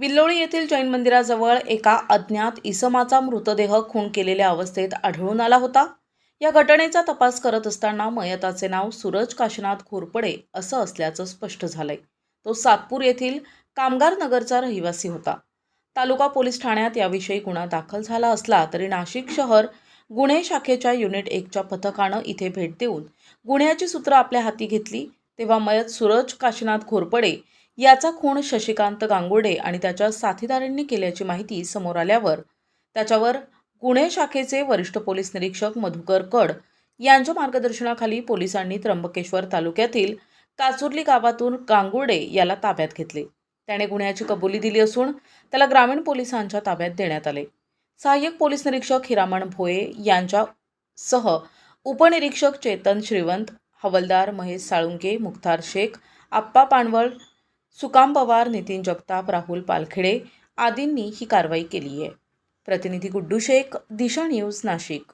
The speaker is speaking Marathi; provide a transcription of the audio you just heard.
विल्लोळी येथील जैन मंदिराजवळ एका अज्ञात इसमाचा मृतदेह खून केलेल्या अवस्थेत आढळून आला होता. या घटनेचा तपास करत असताना मयताचे नाव सूरज काशीनाथ घोरपडे असं असल्याचं स्पष्ट झालंय. तो सातपूर येथील कामगार नगरचा रहिवासी होता. तालुका पोलीस ठाण्यात याविषयी गुन्हा दाखल झाला असला तरी नाशिक शहर गुन्हे शाखेच्या युनिट एकच्या पथकानं इथे भेट देऊन गुन्ह्याची सूत्र आपल्या हाती घेतली. तेव्हा मयत सूरज काशीनाथ घोरपडे याचा खून शशिकांत गांगोडे आणि त्याच्या साथीदारांनी केल्याची माहिती समोर आल्यावर त्याच्यावर गुन्हे शाखेचे वरिष्ठ पोलीस निरीक्षक मधुकर कड यांच्या मार्गदर्शनाखाली पोलिसांनी त्र्यंबकेश्वर तालुक्यातील काचुर्ली गावातून गांगोडे याला ताब्यात घेतले. त्याने गुन्ह्याची कबुली दिली असून त्याला ग्रामीण पोलिसांच्या ताब्यात देण्यात आले. सहाय्यक पोलीस निरीक्षक हिरामण भोये यांच्या सह उपनिरीक्षक चेतन श्रीवंत हवलदार महेश साळुंके मुख्तार शेख आप्पा पानवळ सुकाम पवार नितीन जगताप राहुल पालखेडे आदींनी ही कारवाई केली आहे प्रतिनिधी गुड्डू शेख दिशा न्यूज नाशिक.